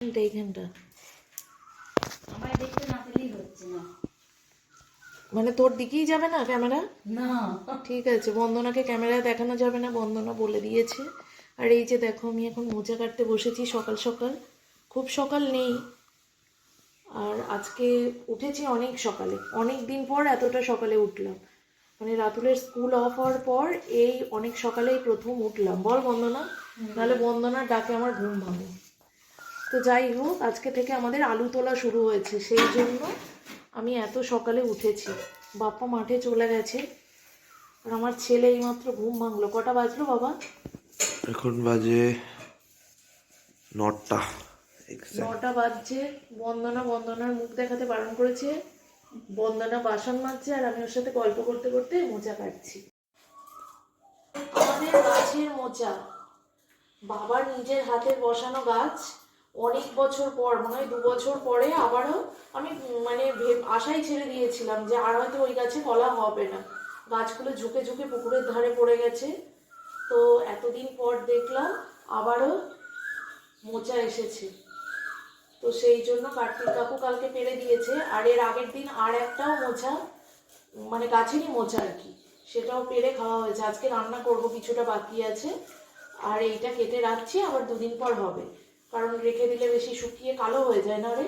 এইখানটা। এইখানটা আমার দেখতে না পেলেই হচ্ছে না। মানে তোর দিকেই যাবে না ক্যামেরা? না। ঠিক আছে বন্দনাকে ক্যামেরা দেখানো যাবে না বন্দনা বলে দিয়েছে। আর এই যে দেখো আমি এখন মোজা কাটতে বসেছি সকাল সকাল। খুব সকাল নেই। আর আজকে উঠেছি অনেক সকালে। অনেক দিন পর এতটা সকালে উঠলাম। মানে রাতুলের স্কুল অফ হওয়ার পর এই অনেক সকালেই প্রথম উঠলাম। বল বন্দনা নাহলে বন্দনার ডাকে আমার ঘুম ভাঙে। তো যাই হোক আজকে থেকে আমাদের আলু তোলা শুরু হয়েছে। সেই জন্য আমি এত সকালে উঠেছি। বাপ্পা মাঠে চলে গেছে। আর আমার ছেলে এইমাত্র ঘুম ভাঙলো। কটা বাজলো বাবা? এখন বাজে নটা। নটা বাজছে। বন্দনা বন্দনার মুখ দেখাতে বারণ করেছে। বন্দনা বাসন মাজছে আর আমি ওর সাথে গল্প করতে করতে মোচা কাটছি। আমাদের গাছের মোচা বাবার নিজের হাতের বসানো গাছ। অনেক বছর পর, মনে হয় দু বছর পরে আবারও আমি মানে আশাই ছেড়ে দিয়েছিলাম যে আর হয়তো ওই গাছে কলা হবে না। গাছগুলো ঝুঁকে ঝুঁকে পুকুরের ধারে পড়ে গেছে। তো এতদিন পর দেখলাম আবারও মোচা এসেছে। তো সেই জন্য কার্তিক কাকু কালকে পেরে দিয়েছে। আর এর আগের দিন আর একটাও মোচা মানে গাছেরই মোচা আর কি, সেটাও পেরে খাওয়া হয়েছে। আজকে রান্না করব, কিছুটা বাকি আছে। আর এইটা কেটে রাখছি, আবার দুদিন পর হবে। কারণ রেখে দিলে বেশি শুকিয়ে কালো হয়ে যায় না রে?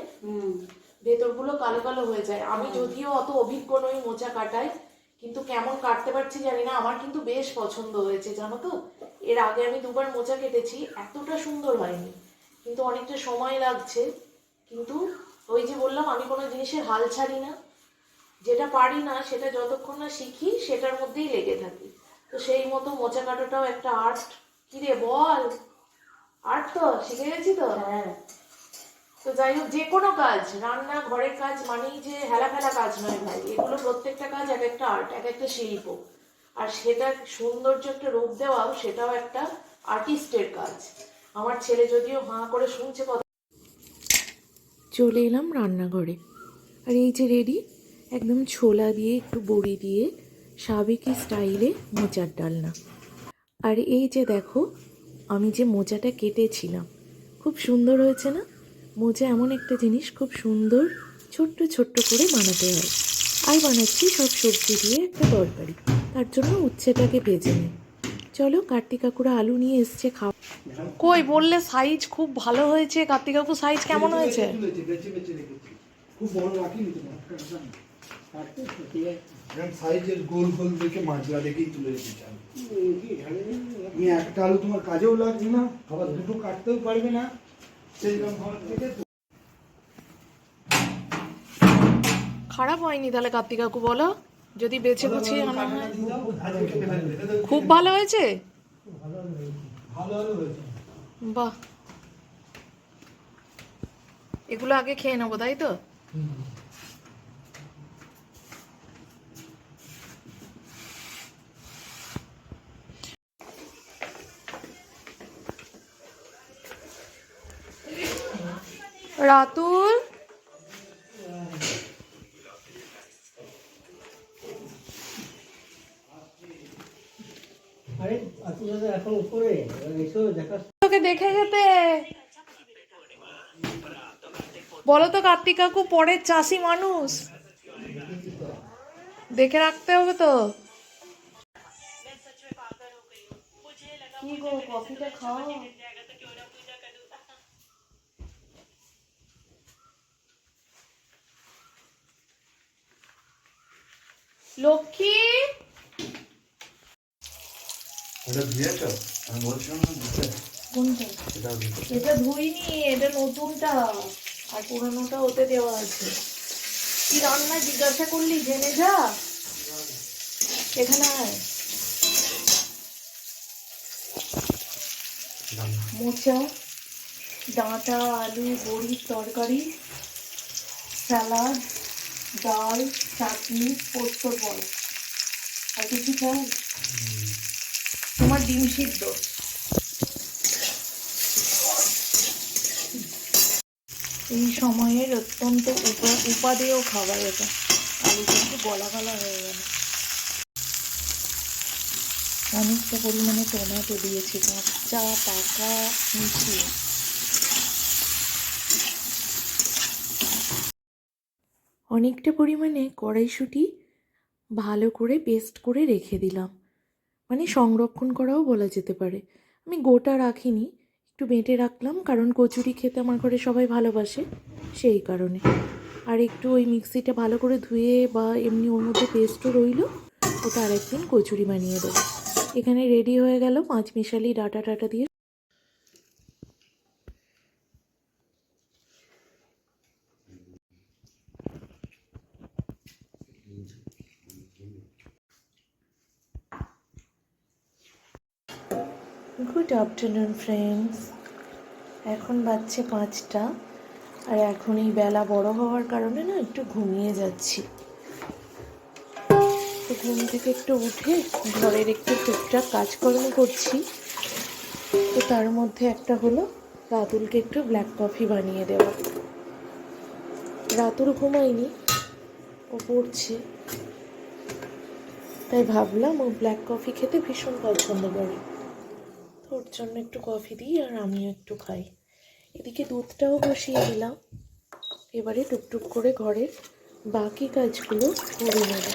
ভেতরগুলো কালো কালো হয়ে যায়। আমি যদিও অত অভিজ্ঞ নই মোচা কাটায় কিন্তু কেমন কাটতে পারছি জানি না। আমার কিন্তু বেশ পছন্দ হয়েছে জানো তো? এর আগে আমি দুবার মোচা কেটেছি এতটা সুন্দর হয়নি। কিন্তু অনেকটা সময় লাগছে। কিন্তু ওই যে বললাম আমি কোনো জিনিসের হাল ছাড়ি না। যেটা পারি না সেটা যতক্ষণ না শিখি সেটার মধ্যেই লেগে থাকি। তো সেই মতো মোচা কাটাটাও একটা আর্ট। কিরে বল? আর্ট তো শিখে গেছি তো। হ্যাঁ। তো যাই হোক যে কোনো কাজ রান্না ঘরের কাজ মানেই যে হেলা ফেলা কাজ নয় ভাই। এগুলো প্রত্যেকটা কাজ এক একটা আর্ট এক একটা শিল্প। আর সেটা সৌন্দর্য একটা রূপ দেওয়াও সেটাও একটা আর্টিস্টের কাজ। আমার ছেলে যদিও হাঁ করে শুনছে কথা। চলে এলাম রান্নাঘরে। আর এই যে রেডি একদম ছোলা দিয়ে একটু বড়ি দিয়ে সাবেকি স্টাইলে মোচার ডালনা। আর এই যে দেখো আমি যে মোজাটা কেটেছিলাম খুব সুন্দর হয়েছে না মোজা এমন একটা জিনিস খুব সুন্দর ছোট্ট ছোট্ট করে বানাতে হয় আর বানাচ্ছি সব সবজি দিয়ে একটা তরকারি তার জন্য উচ্ছেটাকে ভেজে নিই চলো কার্তিক কাকুরা আলু নিয়ে এসছে খাও কই বললে সাইজ খুব ভালো হয়েছে কার্তিক কাকু সাইজ কেমন হয়েছে খুব বড় রাখিনি সাইজের গোল গোল দেখে দেখেই তুলে একটা আলু তোমার কাজেও লাগবে না আবার দুটো কাটতেও পারবে না। সেই রকম হওয়ার থেকে খারাপ হয়নি তাহলে কার্তিক কাকু বলো? যদি বেছে গুছিয়ে আনা হয়। খুব ভালো হয়েছে? হয়েছে। বাহ। এগুলো আগে খেয়ে নেব তাই তো? রাতুল? এসো দেখা তোকে দেখে যেতে। বলো তো কার্তিক কাকু পরের চাষি মানুষ। দেখে রাখতে হবে তো। কি গো কফিটা খাও। লক্ষ্মী? দিয়েছ? আমি বলছিলাম না দিতে। কোনটা? এটা ধুইনি এটা নতুনটা। আর পুরোনোটা ওতে দেওয়া আছে। কি রান্না জিজ্ঞাসা করলি? জেনে যা। এখানে আয়। মোচা ডাঁটা আলু বড়ির তরকারি স্যালাড। ডাল, চাটনি, পোস্তর বল আর কিছু চাই তোমার ডিম সিদ্ধ। এই সময়ের অত্যন্ত উপা- উপাদেয় খাবার এটা। আলু কিন্তু গলা গলা হয়ে গেল। অনেকটা পরিমাণে টমেটো দিয়েছি। কাঁচা, পাকা মিশিয়ে অনেকটা পরিমাণে কড়াইশুঁটি ভালো করে পেস্ট করে রেখে দিলাম। মানে সংরক্ষণ করাও বলা যেতে পারে। আমি গোটা রাখিনি, একটু বেটে রাখলাম কারণ কচুরি খেতে আমার ঘরে সবাই ভালোবাসে সেই কারণে। আর একটু ওই মিক্সিটা ভালো করে ধুয়ে বা এমনি ওর মধ্যে পেস্টও রইল, ওটা আরেকদিন কচুরি বানিয়ে দেবো। এখানে রেডি হয়ে গেল পাঁচ মিশালি ডাটা টাটা দিয়ে গুড আফটারনুন ফ্রেন্ডস এখন বাজছে পাঁচটা, আর এখন এই বেলা বড় হওয়ার কারণে না একটু ঘুমিয়ে যাচ্ছি। তো ঘুম থেকে একটু উঠে ঘরের একটু টুকটাক কাজকর্ম করছি। তো তার মধ্যে একটা হলো রাতুলকে একটু ব্ল্যাক কফি বানিয়ে দেওয়া। রাতুল ঘুমায়নি, ও পড়ছে। তাই ভাবলাম ও ব্ল্যাক কফি খেতে ভীষণ পছন্দ করে। ওর জন্য একটু কফি দিই আর আমিও একটু খাই। এদিকে দুধটাও বসিয়ে দিলাম। এবারে টুকটুক করে ঘরের বাকি কাজগুলো করে নেব।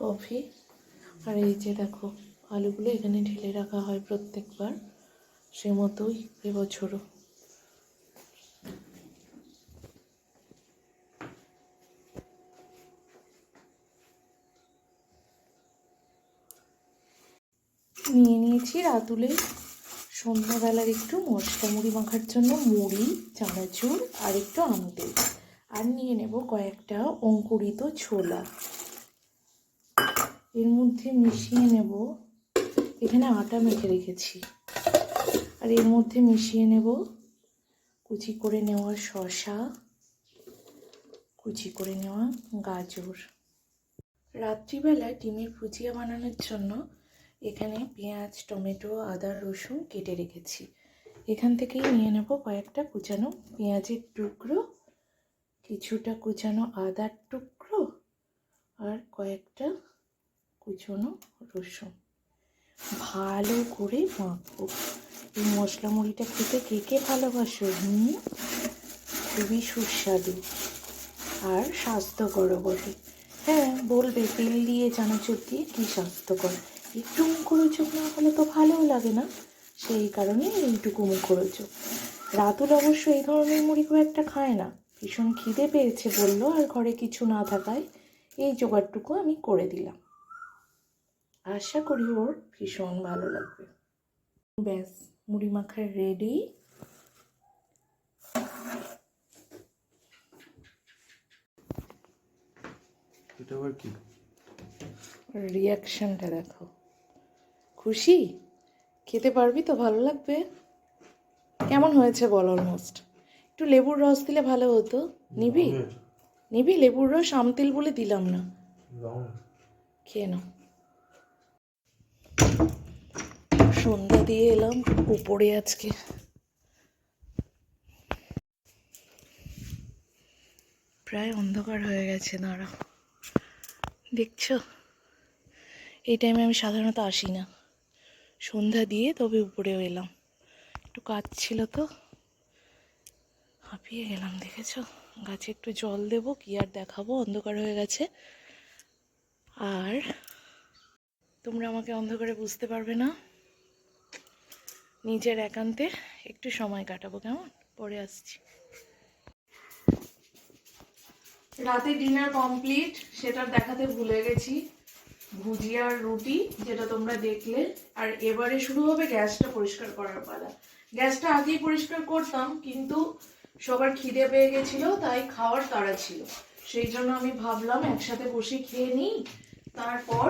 কফি আর এই যে দেখো আলুগুলো এখানে ঢেলে রাখা হয় প্রত্যেকবার সে মতোই এবছরও। নিয়ে নিয়েছি রাতুলে সন্ধ্যাবেলার একটু মশলা মুড়ি মাখার জন্য মুড়ি, চানাচুর আর একটু আমতেল আর নিয়ে নেব কয়েকটা অঙ্কুরিত ছোলা। এর মধ্যে মিশিয়ে নেব এখানে আটা মেখে রেখেছি। আর এর মধ্যে মিশিয়ে নেব। কুচি করে নেওয়া শশা কুচি করে নেওয়া গাজর। রাত্রিবেলায় ডিমের ভুজিয়া বানানোর জন্য এখানে পেঁয়াজ, টমেটো, আদা, রসুন কেটে রেখেছি। এখান থেকেই নিয়ে নেব কয়েকটা কুচানো পেঁয়াজের টুকরো, কিছুটা কুচানো আদার টুকরো আর কয়েকটা কুচনো রসুন। ভালো করে মাখবো এই মশলা মুড়িটা খেতে কে কে ভালোবাসো, হুম? খুবই সুস্বাদু আর স্বাস্থ্যকরও বটে। হ্যাঁ বলবে, তেল দিয়ে চানাচুর দিয়ে কী স্বাস্থ্যকর? একটু মুখরোচক না হলে তো ভালোও লাগে না? সেই কারণে এইটুকু মুখরোচক। রাতুল অবশ্য এই ধরনের মুড়ি খুব একটা খায় না। ভীষণ খিদে পেয়েছে বলল, আর ঘরে কিছু না থাকায় এই জোগাড়টুকু আমি করে দিলাম। আশা করি ওর ভীষণ ভালো লাগবে। ব্যাস মুড়ি মাখার রেডি এটা আবার কি? রিয়াকশনটা দেখো। খুশি? খেতে পারবি তো ভালো লাগবে? কেমন হয়েছে বল অলমোস্ট একটু লেবুর রস দিলে ভালো হতো। নিবি? নিবি? লেবুর রস আমতেল বলে দিলাম না। খেয়ে নাও। সন্ধ্যা দিয়ে এলাম উপরে আজকে। প্রায় অন্ধকার হয়ে গেছে, দাঁড়া। দেখছ? এই টাইমে আমি সাধারণত আসি না। সন্ধ্যা দিয়ে তবে উপরেও এলাম। একটু কাজ ছিল তো। হাঁপিয়ে গেলাম, দেখেছ? গাছে একটু জল দেবো, কি আর দেখাবো? অন্ধকার হয়ে গেছে। আর তোমরা আমাকে অন্ধকারে বুঝতে পারবে না? নিজের একান্তে একটু সময় কাটাবো, কেমন? পরে আসছি। রাতে ডিনার কমপ্লিট সেটা দেখাতে ভুলে গেছি। ভুজিয়ার রুটি, যেটা তোমরা দেখলে। আর এবারে শুরু হবে গ্যাসটা পরিষ্কার করার পালা। গ্যাসটা আগেই পরিষ্কার করতাম, কিন্তু সবার খিদে পেয়ে গেছিল, তাই খাওয়ার তাড়া ছিল। সেই জন্য আমি ভাবলাম একসাথে বসে খেয়ে নিই, তারপর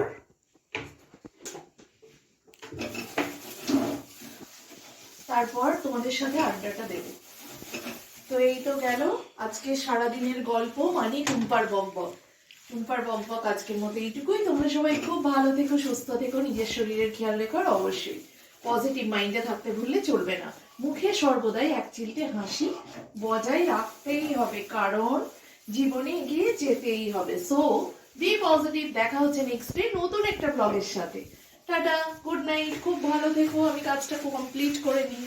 তারপর তোমাদের সাথে আড্ডাটা দেবো। তো এই তো গেল আজকে সারাদিনের গল্প মানে টুম্পার বকবক। টুম্পার বকবক আজকের মতো এইটুকুই। তোমরা সবাই খুব ভালো থেকো, সুস্থ থেকো, নিজের শরীরের খেয়াল রেখো অবশ্যই পজিটিভ মাইন্ডে থাকতে ভুললে চলবে না। মুখে সর্বদাই এক চিলটে হাসি বজায় রাখতেই হবে, কারণ জীবনে এগিয়ে যেতেই হবে। সো বি পজিটিভ দেখা হচ্ছে নেক্সট ডে নতুন একটা ব্লগের সাথে। টাটা গুড নাইট খুব ভালো থেকো আমি কাজটা কমপ্লিট করে নিই।